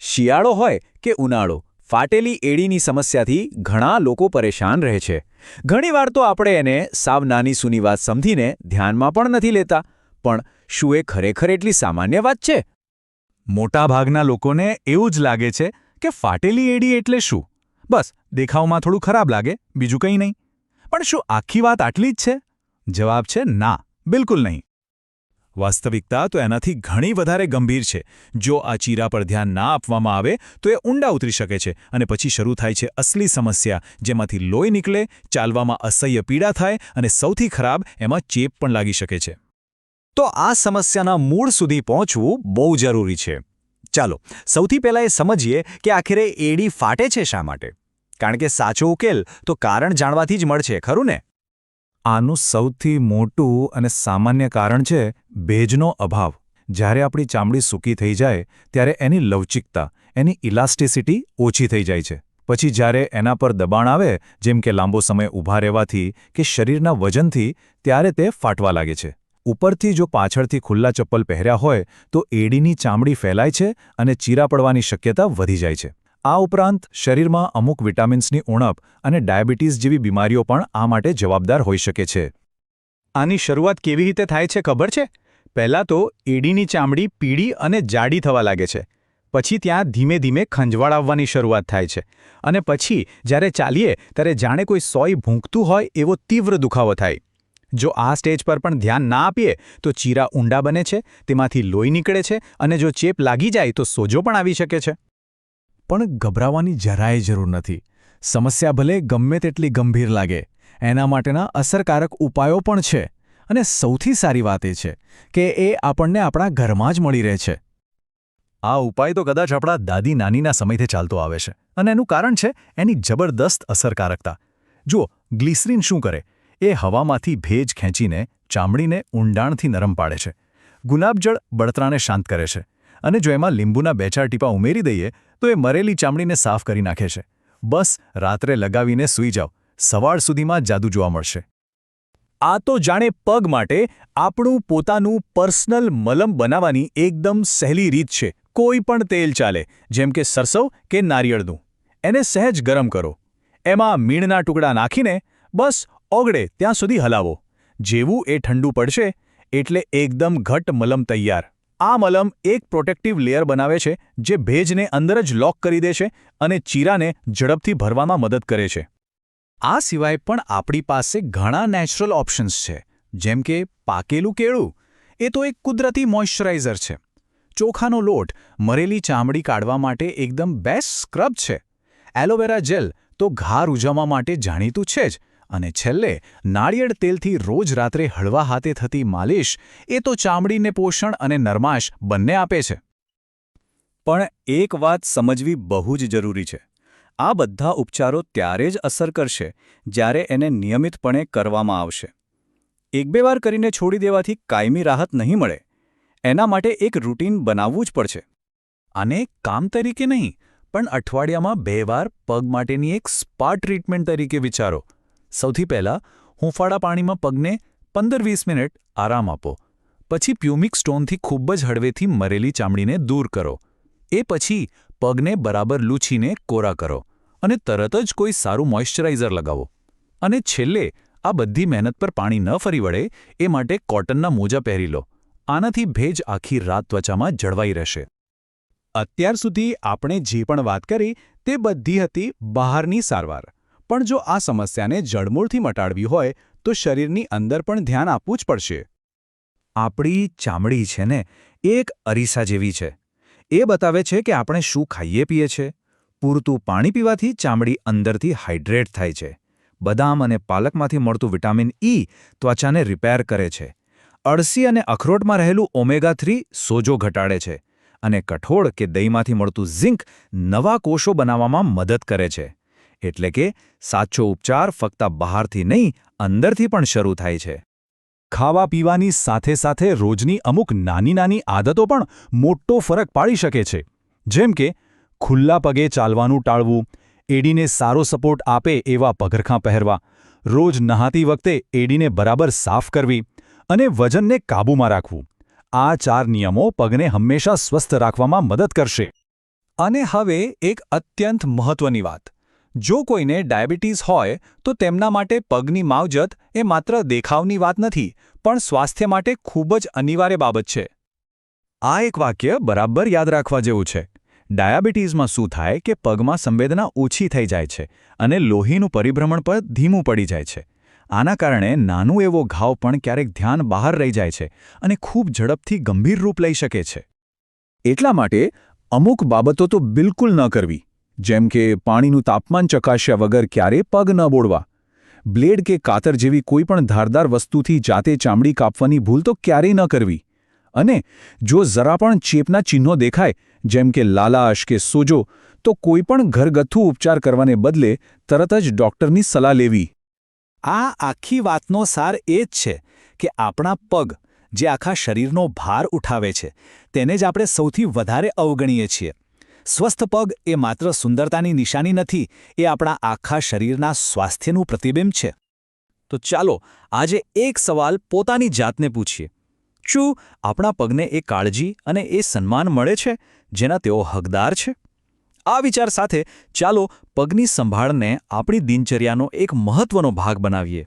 શિયાળો હોય કે ઉનાળો, ફાટેલી એડીની સમસ્યાથી ઘણા લોકો પરેશાન રહે છે. ઘણીવાર તો આપણે એને સાવ નાની સૂની વાત સમજીને ધ્યાનમાં પણ નથી લેતા. પણ શું એ ખરેખર એટલી સામાન્ય વાત છે? મોટાભાગના લોકોને એવું જ લાગે છે કે ફાટેલી એડી એટલે શું? બસ, દેખાવમાં થોડું ખરાબ લાગે, બીજું કંઈ નહીં. પણ શું આખી વાત આટલી જ છે? જવાબ છે ના, બિલકુલ નહીં. વાસ્તવિકતા તો એનાથી ઘણી વધારે ગંભીર છે. જો આ ચીરા પર ધ્યાન ના આપવામાં આવે, તો એ ઊંડા ઉતરી શકે છે અને પછી શરૂ થાય છે અસલી સમસ્યા, જેમાંથી લોહી નીકળે, ચાલવામાં અસહ્ય પીડા થાય અને સૌથી ખરાબ એમાં ચેપ પણ લાગી શકે છે. તો આ સમસ્યાના મૂળ સુધી પહોંચવું બહુ જરૂરી છે. ચાલો, સૌથી પહેલાં એ સમજીએ કે આખરે એડી ફાટે છે શા માટે? કારણ કે સાચો ઉકેલ તો કારણ જાણવાથી જ મળશે, ખરું ને? આનું સૌથી મોટું અને સામાન્ય કારણ છે ભેજનો અભાવ. જ્યારે આપણી ચામડી સૂકી થઈ જાય, ત્યારે એની લવચિકતા, એની ઇલાસ્ટિસિટી ઓછી થઈ જાય છે. પછી જ્યારે એના પર દબાણ આવે, જેમ કે લાંબો સમય ઊભા રહેવાથી કે શરીરના વજનથી, ત્યારે તે ફાટવા લાગે છે. ઉપરથી જો પાછળથી ખુલ્લા ચપ્પલ પહેર્યા હોય, તો એડીની ચામડી ફેલાય છે અને ચીરા પડવાની શક્યતા વધી જાય છે. આ ઉપરાંત, શરીરમાં અમુક વિટામિન્સની ઉણપ અને ડાયાબિટીસ જેવી બીમારીઓ પણ આ માટે જવાબદાર હોઈ શકે છે. આની શરૂઆત કેવી રીતે થાય છે ખબર છે? પહેલાં તો એડીની ચામડી પીળી અને જાડી થવા લાગે છે. પછી ત્યાં ધીમે ધીમે ખંજવાળ આવવાની શરૂઆત થાય છે. અને પછી, જ્યારે ચાલીએ, ત્યારે જાણે કોઈ સોય ભૂંકતું હોય એવો તીવ્ર દુખાવો થાય. જો આ સ્ટેજ પર પણ ધ્યાન ના આપીએ, તો ચીરા ઊંડા બને છે, તેમાંથી લોહી નીકળે છે અને જો ચેપ લાગી જાય, તો સોજો પણ આવી શકે છે. પણ ગભરાવાની જરાય જરૂર નથી. સમસ્યા ભલે ગમે તેટલી ગંભીર લાગે, એના માટેના અસરકારક ઉપાયો પણ છે. અને સૌથી સારી વાત એ છે કે એ આપણને આપણા ઘરમાં જ મળી રહે છે. આ ઉપાય તો કદાચ આપણા દાદી નાનીના સમયથી ચાલતો આવે છે અને એનું કારણ છે એની જબરદસ્ત અસરકારકતા. જુઓ, ગ્લિસરીન શું કરે? એ હવામાંથી ભેજ ખેંચીને ચામડીને ઊંડાણથી નરમ પાડે છે. ગુલાબજળ બળતરાને શાંત કરે છે. અને જો એમાં લીંબુના બે ચાર ટીપા ઉમેરી દઈએ, તો એ મરેલી ચામડીને સાફ કરી નાખે છે. બસ, રાત્રે લગાવીને સૂઈ જાઓ. સવાર સુધીમાં જાદુ જોવા મળશે. આ તો જાણે પગ માટે આપણું પોતાનું પર્સનલ મલમ બનાવવાની એકદમ સહેલી રીત છે. કોઈ પણ તેલ ચાલે, જેમ કે સરસવ કે નારિયેળનું. એને સહેજ ગરમ કરો. એમાં મીણના ટુકડા નાખીને બસ, ઓગળે, ત્યાં સુધી હલાવો. જેવું એ ઠંડુ પડશે, એટલે એકદમ ઘટ મલમ તૈયાર. આ મલમ એક પ્રોટેક્ટિવ લેયર બનાવે છે જે ભેજને અંદર જ લોક કરી દે છે અને ચીરાને ઝડપથી ભરવામાં મદદ કરે છે. આ સિવાય પણ આપણી પાસે ઘણા નેચરલ ઓપ્શન્સ છે, જેમ કે પાકેલું કેળું. એ તો એક કુદરતી મોઇશ્ચરાઇઝર છે. ચોખાનો લોટ, મરેલી ચામડી કાઢવા માટે એકદમ બેસ્ટ સ્ક્રબ છે. એલોવેરા જેલ તો ઘા ઉજાવવા માટે જાણીતું છે જ. અને છેલ્લે નાળિયેળ તેલથી રોજ રાત્રે હળવા હાથે થતી માલિશ એ તો ચામડીને પોષણ અને નરમાશ બંને આપે છે. પણ એક વાત સમજવી બહુ જ જરૂરી છે. આ બધા ઉપચારો ત્યારે જ અસર કરશે જ્યારે એને નિયમિતપણે કરવામાં આવશે. એક બે વાર કરીને છોડી દેવાથી કાયમી રાહત નહીં મળે. એના માટે એક રૂટીન બનાવવું જ પડશે. અને કામ તરીકે નહીં, પણ અઠવાડિયામાં બે વાર પગ માટેની એક સ્પા ટ્રીટમેન્ટ તરીકે વિચારો. સૌથી પહેલાં હુંફાળા પાણીમાં પગને પંદર વીસ મિનિટ આરામ આપો. પછી પ્યુમિક સ્ટોનથી ખૂબ જ હળવેથી મરેલી ચામડીને દૂર કરો. એ પછી પગને બરાબર લૂછીને કોરા કરો અને તરત જ કોઈ સારું મોઇશ્ચરાઇઝર લગાવો. અને છેલ્લે આ બધી મહેનત પર પાણી ન ફરી વળે એ માટે કોટનના મોજા પહેરી લો. આનાથી ભેજ આખી રાત ત્વચામાં જળવાઈ રહેશે. અત્યાર સુધી આપણે જે પણ વાત કરી તે બધી હતી બહારની સારવાર. પણ જો આ સમસ્યાને જડમૂળથી મટાડવી હોય, તો શરીરની અંદર પણ ધ્યાન આપવું જ પડશે. આપણી ચામડી છે ને એક અરીસા જેવી છે. એ બતાવે છે કે આપણે શું ખાઈએ પીએ છે. પૂરતું પાણી પીવાથી ચામડી અંદરથી હાઇડ્રેટ થાય છે. બદામ અને પાલકમાંથી મળતું વિટામિન ઈ ત્વચાને રિપેર કરે છે. અળસી અને અખરોટમાં રહેલું ઓમેગા થ્રી સોજો ઘટાડે છે અને કઠોળ કે દહીંમાંથી મળતું ઝિંક નવા કોષો બનાવવામાં મદદ કરે છે. એટલે કે સાચો ઉપચાર ફક્ત બહારથી નહીં, અંદરથી પણ શરૂ થાય છે. ખાવા પીવાની સાથે સાથે રોજની અમુક નાની નાની આદતો પણ મોટો ફરક પાડી શકે છે. જેમ કે, ખુલ્લા પગે ચાલવાનું ટાળવું, એડીને સારો સપોર્ટ આપે એવા પગરખાં પહેરવા, રોજ નહાતી વખતે એડીને બરાબર સાફ કરવી અને વજનને કાબૂમાં રાખવું. આ ચાર નિયમો પગને હંમેશા સ્વસ્થ રાખવામાં મદદ કરશે. અને હવે એક અત્યંત મહત્વની વાત. જો કોઈને ડાયાબિટીસ હોય, તો તેમના માટે પગની માવજત એ માત્ર દેખાવની વાત નથી, પણ સ્વાસ્થ્ય માટે ખૂબ જ અનિવાર્ય બાબત છે. આ એક વાક્ય બરાબર યાદ રાખવા જેવું છે. ડાયાબિટીસમાં શું થાય કે પગમાં સંવેદના ઓછી થઈ જાય છે અને લોહીનું પરિભ્રમણ પર ધીમું પડી જાય છે. આના કારણે નાનું એવો ઘાવ પણ ક્યારેક ધ્યાન બહાર રહી જાય છે અને ખૂબ ઝડપથી ગંભીર રૂપ લઈ શકે છે. એટલા માટે અમુક બાબતો તો બિલકુલ ન કરવી. જેમ કે પાણીનું તાપમાન ચકાસ્યા વગર ક્યારે પગ ન બોળવા. બ્લેડ કે કાતર જેવી કોઈપણ ધારદાર વસ્તુથી જાતે ચામડી કાપવાની ભૂલ તો ક્યારેય ન કરવી. અને જો જરા પણ ચેપના ચિહ્નો દેખાય, જેમ કે લાલાશ કે સોજો, તો કોઈપણ ઘરગથ્થુ ઉપચાર કરવાને બદલે તરત જ ડૉક્ટરની સલાહ લેવી. આ આખી વાતનો સાર એ જ છે કે આપણા પગ, જે આખા શરીરનો ભાર ઉઠાવે છે, તેને જ આપણે સૌથી વધારે અવગણીએ છીએ. સ્વસ્થ પગ એ માત્ર સુંદરતાની નિશાની નથી, એ આપણા આખા શરીરના સ્વાસ્થ્યનું પ્રતિબિંબ છે. તો ચાલો, આજે એક સવાલ પોતાની જાતને પૂછીએ. શું આપણા પગને એ કાળજી અને એ સન્માન મળે છે, જેના તેઓ હકદાર છે? આ વિચાર સાથે ચાલો પગની સંભાળને આપણી દિનચર્યાનો એક મહત્વનો ભાગ બનાવીએ.